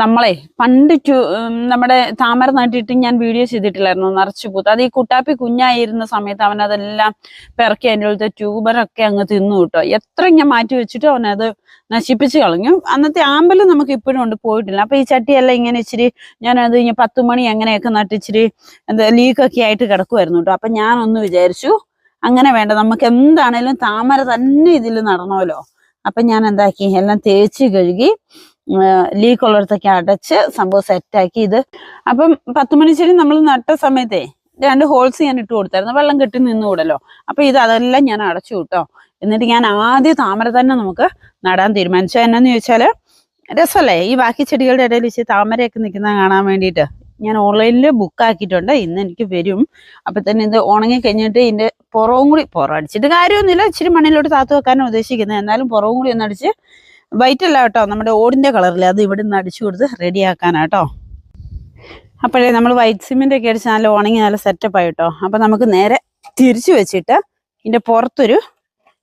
നമ്മളെ പണ്ട് നമ്മുടെ താമര നട്ടിട്ട് ഞാൻ വീഡിയോ ചെയ്തിട്ടില്ലായിരുന്നു നിറച്ചു പൂത്ത്. അത് ഈ കുട്ടാപ്പി കുഞ്ഞായിരുന്ന സമയത്ത് അവൻ അതെല്ലാം പിറക്കി അതിന്റെ ഉള്ളത്തെ ട്യൂബറൊക്കെ അങ്ങ് തിന്നു കിട്ടോ. എത്ര ഞാൻ മാറ്റി വെച്ചിട്ട് അവനത് നശിപ്പിച്ച് കളഞ്ഞു. അന്നത്തെ ആമ്പൽ നമുക്ക് ഇപ്പോഴും ഉണ്ട് പോയിട്ടില്ല. അപ്പൊ ഈ ചട്ടിയെല്ലാം ഇങ്ങനെ ഇച്ചിരി ഞാനത് ഇനി പത്ത് മണി അങ്ങനെയൊക്കെ നട്ടിച്ചിരി എന്താ ലീക്കൊക്കെ ആയിട്ട് കിടക്കുമായിരുന്നു കേട്ടോ. അപ്പൊ ഞാനൊന്ന് വിചാരിച്ചു അങ്ങനെ വേണ്ട. നമുക്ക് എന്താണേലും താമര തന്നെ ഇതിൽ നടണമല്ലോ അപ്പൊ ഞാൻ എന്താക്കി എല്ലാം തേച്ച് കഴുകി ലീക്ക് ഉള്ളിടത്തൊക്കെ അടച്ച് സംഭവം സെറ്റാക്കി ഇത്. അപ്പം പത്ത് മണിച്ചെടി നമ്മൾ നട്ട സമയത്തേ രണ്ട് ഹോൾസ് ഞാൻ ഇട്ട് കൊടുത്തായിരുന്നു. വെള്ളം കെട്ടി നിന്നുകൂടല്ലോ അപ്പം ഇത് അതെല്ലാം ഞാൻ അടച്ചു കിട്ടോ എന്നിട്ട് ഞാൻ ആദ്യം താമര തന്നെ നമുക്ക് നടാൻ തീരുമാനിച്ചു. എന്നാന്ന് ചോദിച്ചാൽ രസമല്ലേ ഈ ബാക്കി ചെടികളുടെ ഇടയിൽ വെച്ച് താമരയൊക്കെ നിൽക്കുന്നത് കാണാൻ വേണ്ടിയിട്ട്. ഞാൻ ഓൺലൈനിൽ ബുക്ക് ആക്കിയിട്ടുണ്ട്. ഇന്ന് എനിക്ക് വരും. അപ്പം തന്നെ ഇത് ഉണങ്ങി കഴിഞ്ഞിട്ട് ഇതിന്റെ പുറവും കൂടി പുറം അടിച്ചിട്ട് കാര്യമൊന്നുമില്ല. ഇച്ചിരി മണ്ണിലോട്ട് താത്തു വെക്കാനാണ് ഉദ്ദേശിക്കുന്നത്. എന്നാലും പുറവും കൂടി ഒന്ന് അടിച്ച് വൈറ്റ് അല്ല കേട്ടോ നമ്മുടെ ഓടിന്റെ കളറിൽ അത് ഇവിടെ നിന്ന് അടിച്ചു കൊടുത്ത് റെഡി ആക്കാനാട്ടോ അപ്പോഴേ നമ്മൾ വൈറ്റ് സിമെന്റ് ഒക്കെ അടിച്ച് നല്ല ഉണങ്ങി നല്ല സെറ്റപ്പ് കേട്ടോ. അപ്പം നമുക്ക് നേരെ തിരിച്ചു വെച്ചിട്ട് ഇതിന്റെ പുറത്തൊരു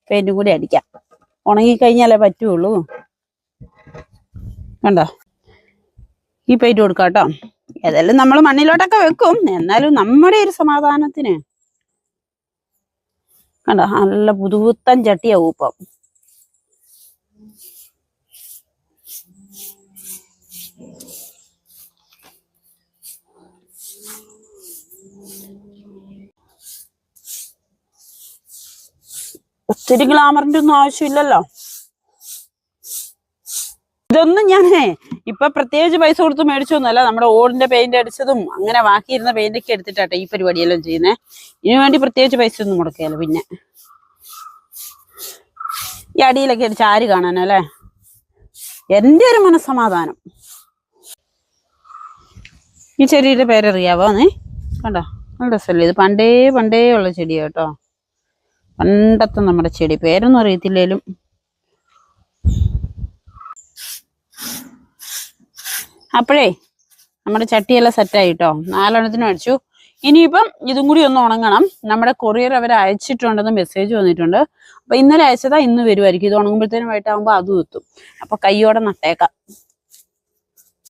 പെയിന്റും കൂടി അടിക്കാം. ഉണങ്ങി കഴിഞ്ഞാലേ പറ്റുള്ളൂ. കണ്ടോ? ഈ പെയിന്റ് കൊടുക്കാം കേട്ടോ. ഏതായാലും നമ്മൾ മണ്ണിലോട്ടൊക്കെ വെക്കും. എന്നാലും നമ്മുടെ ഒരു സമാധാനത്തിന്. കണ്ടോ? നല്ല പുതുപുത്തൻ ചട്ടിയാവും ഇപ്പം. ഒത്തിരി ഗ്ലാമറിന്റെ ഒന്നും ആവശ്യമില്ലല്ലോ. ഇതൊന്നും ഞാനേ ഇപ്പൊ പ്രത്യേകിച്ച് പൈസ കൊടുത്ത് മേടിച്ചൊന്നുമല്ല നമ്മുടെ ഓടിന്റെ പെയിന്റ് അടിച്ചതും അങ്ങനെ ബാക്കിയിരുന്ന പെയിന്റ് ഒക്കെ എടുത്തിട്ടാട്ടെ ഈ പരിപാടിയെല്ലാം ചെയ്യുന്നേ. ഇതിനു വേണ്ടി പ്രത്യേകിച്ച് പൈസ ഒന്നും മുടക്കുകയല്ലോ പിന്നെ. ഈ അടിയിലൊക്കെ അടിച്ച് ആര് കാണാനല്ലേ എന്റെ ഒരു മനസ്സമാധാനം. ഈ ചെടിയുടെ പേരറിയാവോ നീ? കണ്ടോ? നല്ല രസമല്ലേ? ഇത് പണ്ടേ പണ്ടേ ഉള്ള ചെടിയാ കേട്ടോ. പണ്ടത്തെ നമ്മുടെ ചെടി പേരൊന്നും അറിയത്തില്ലേലും. അപ്പോഴേ നമ്മുടെ ചട്ടിയെല്ലാം സെറ്റായി കേട്ടോ നാലെണ്ണത്തിന് അടിച്ചു. ഇനിയിപ്പം ഇതും കൂടി ഒന്ന് ഉണങ്ങണം. നമ്മുടെ കൊറിയർ അവർ അയച്ചിട്ടുണ്ടെന്ന് മെസ്സേജ് വന്നിട്ടുണ്ട്. അപ്പൊ ഇന്നലെ അയച്ചതാ ഇന്ന് വരുമായിരിക്കും ഇത് ഉണങ്ങുമ്പോഴത്തേനും വൈകിട്ടാകുമ്പോൾ അതും എത്തും. അപ്പൊ കയ്യോടെ നട്ടേക്കാം.